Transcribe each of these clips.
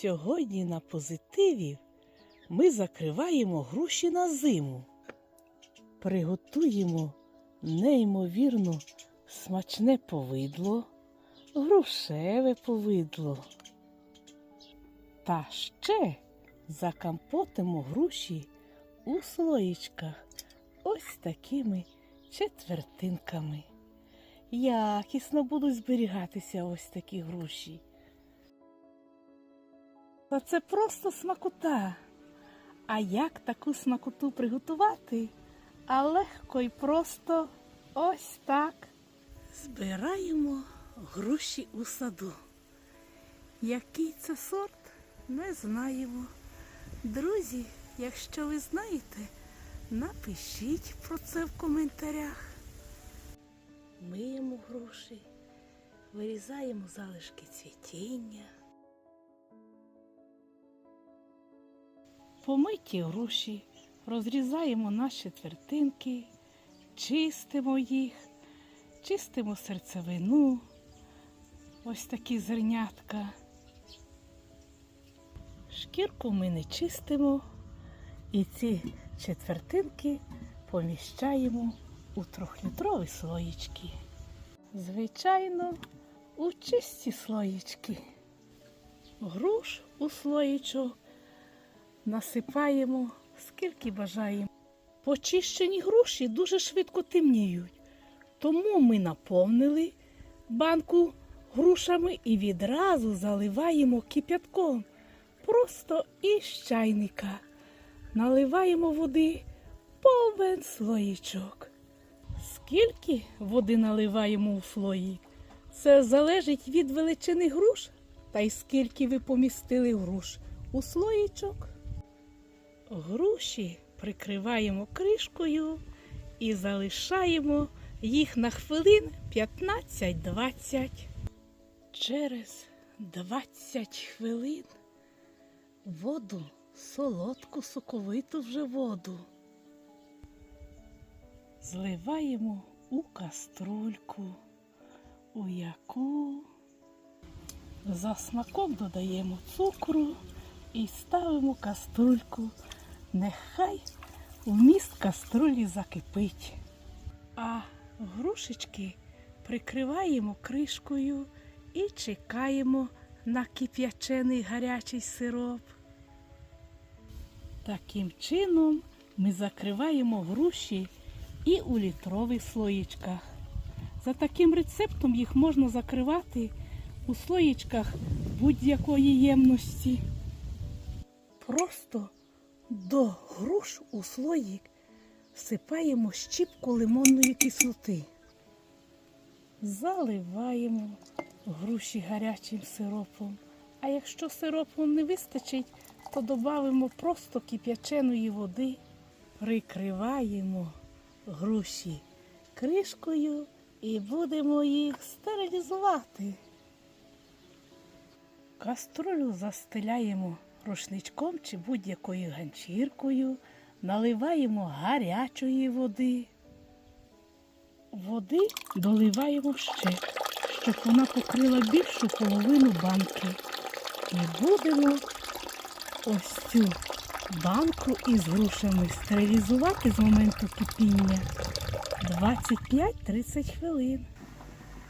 Сьогодні на позитиві ми закриваємо груші на зиму. Приготуємо неймовірно смачне повидло, грушеве повидло. Та ще закампотимо груші у слоїчках ось такими четвертинками. Якісно будуть зберігатися ось такі груші. Та це просто смакота. А як таку смакоту приготувати? А легко і просто ось так. Збираємо груші у саду. Який це сорт, не знаємо. Друзі, якщо ви знаєте, напишіть про це в коментарях. Миємо груші, вирізаємо залишки цвітіння. Помиті груші розрізаємо на четвертинки, чистимо їх, чистимо серцевину, ось такі зернятка. Шкірку ми не чистимо і ці четвертинки поміщаємо у трьохлітрові слоїчки. Звичайно, у чисті слоїчки. Груш у слоїчок насипаємо скільки бажаємо. Почищені груші дуже швидко темніють, тому ми наповнили банку грушами і відразу заливаємо кип'ятком. Просто із чайника. Наливаємо води повен слоїчок. Скільки води наливаємо у слої? Це залежить від величини груш та й скільки ви помістили груш у слоїчок. Груші прикриваємо кришкою і залишаємо їх на хвилин 15-20. Через 20 хвилин воду, солодку, соковиту вже воду. Зливаємо у каструльку, у яку за смаком додаємо цукру і ставимо каструльку. Нехай вміст каструлі закипить. А грушечки прикриваємо кришкою і чекаємо на кип'ячений гарячий сироп. Таким чином ми закриваємо груші і у літрових слоїчках. За таким рецептом їх можна закривати у слоїчках будь-якої ємності. Просто до груш у слоїк всипаємо щіпку лимонної кислоти. Заливаємо груші гарячим сиропом. А якщо сиропу не вистачить, то додамо просто кип'яченої води, прикриваємо груші кришкою і будемо їх стерилізувати. Каструлю застеляємо рушничком чи будь-якою ганчіркою, наливаємо гарячої води. Води доливаємо ще, щоб вона покрила більшу половину банки. І будемо ось цю банку із грушами стерилізувати з моменту кипіння 25-30 хвилин.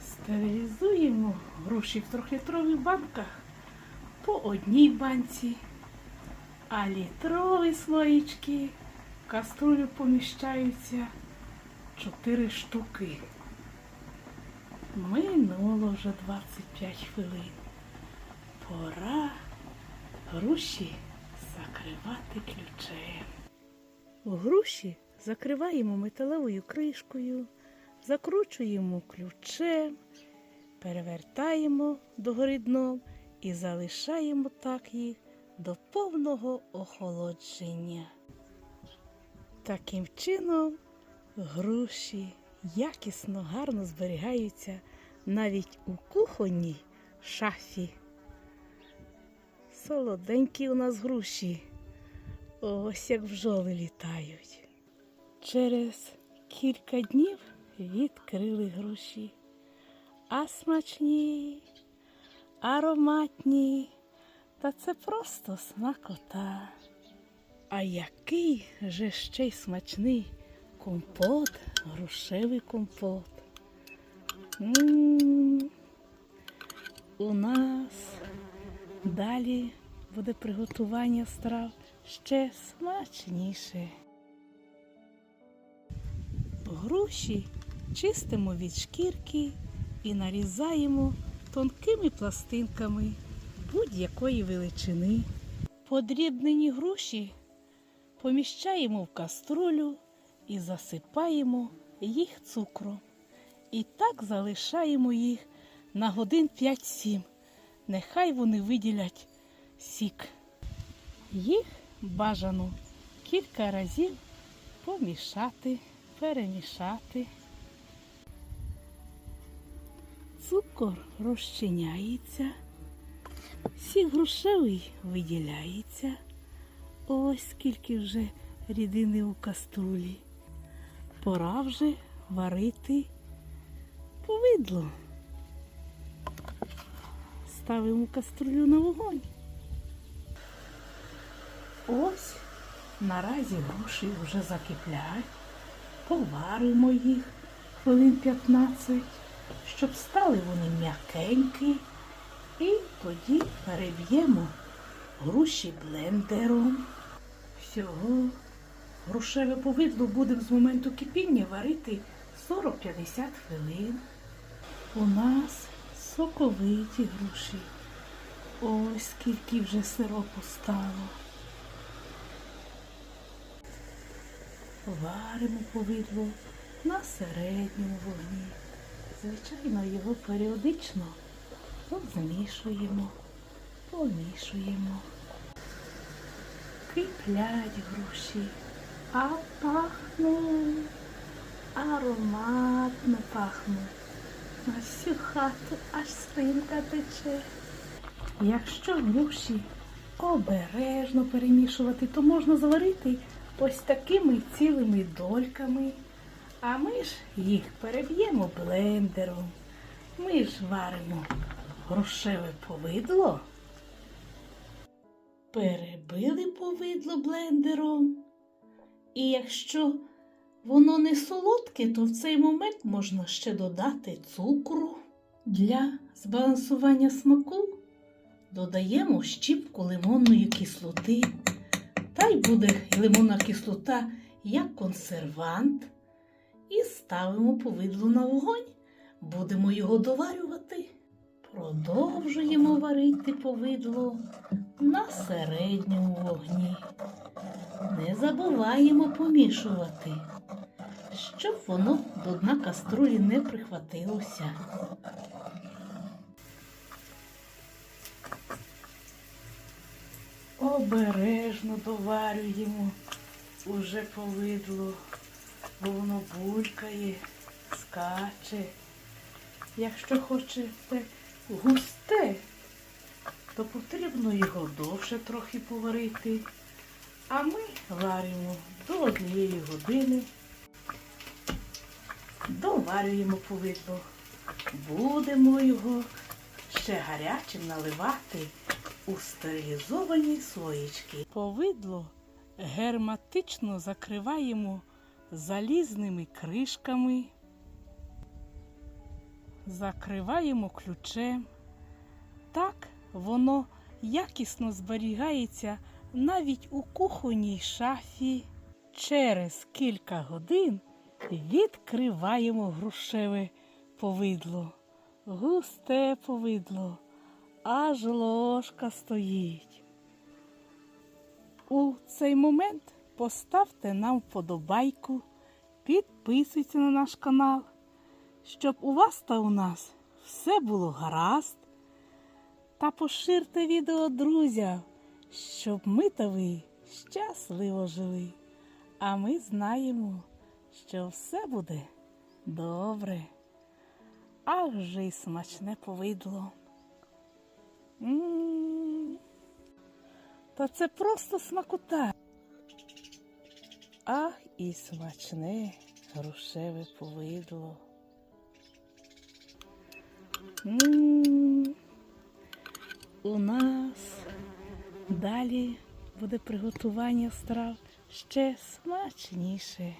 Стерилізуємо груші в трьохлітрових банках по одній банці, а літрові слоїчки в каструлю поміщаються 4 штуки. Минуло вже 25 хвилин. Пора груші закривати ключем. Груші закриваємо металевою кришкою, закручуємо ключем, перевертаємо догори дном і залишаємо так їх до повного охолодження. Таким чином груші якісно гарно зберігаються навіть у кухонній шафі. Солоденькі у нас груші. Ось як бджоли літають. Через кілька днів відкрили груші. А смачні, ароматні, Та це просто смакота. А який же ще й смачний компот, грушевий компот. М, У нас далі буде приготування страв ще смачніше. Груші чистимо від шкірки і нарізаємо тонкими пластинками будь-якої величини. Подрібнені груші поміщаємо в каструлю і засипаємо їх цукром. І так залишаємо їх на годин 5-7. Нехай вони виділять сік. Їх бажано кілька разів помішати, перемішати. Цукор розчиняється, сік грушевий виділяється. Ось скільки вже рідини у каструлі. Пора вже варити повидло. Ставимо каструлю на вогонь. Ось наразі груші вже закиплять. Поваримо їх хвилин 15, щоб стали вони м'якенькі. І тоді переб'ємо груші блендером. Всього грушеве повидло будемо з моменту кипіння варити 40-50 хвилин. У нас соковиті груші. Ось скільки вже сиропу стало. Варимо повидло на середньому вогні. Звичайно, його періодично змішуємо, помішуємо. Киплять груші, а пахнуть, ароматно пахнуть. На всю хату аж слинка тече. Якщо груші обережно перемішувати, то можна зварити ось такими цілими дольками. А ми ж їх переб'ємо блендером. Ми ж варимо грушеве повидло. Перебили повидло блендером. І якщо воно не солодке, то в цей момент можна ще додати цукру. Для збалансування смаку додаємо щіпку лимонної кислоти. Та й буде лимонна кислота як консервант. І ставимо повидло на вогонь. Будемо його доварювати. Продовжуємо варити повидло на середньому вогні. Не забуваємо помішувати, щоб воно до дна каструлі не прихватилося. Обережно доварюємо уже повидло, бо воно булькає, скаче. Якщо хочете густе, то потрібно його довше трохи поварити. А ми варимо до однієї години. Доварюємо повидло. Будемо його ще гарячим наливати у стерилізовані слоїчки. Повидло герметично закриваємо залізними кришками, закриваємо ключем. Так воно якісно зберігається навіть у кухонній шафі. Через кілька годин відкриваємо грушеве повидло. Густе повидло, аж ложка стоїть. У цей момент поставте нам вподобайку, підписуйтесь на наш канал, щоб у вас та у нас все було гаразд. Та поширте відео друзям, щоб ми та ви щасливо жили. А ми знаємо, що все буде добре. Ах же й смачне повидло. Та це просто смакота. Ах і смачне грушеве повидло. М. У нас Далі буде приготування страв ще смачніше.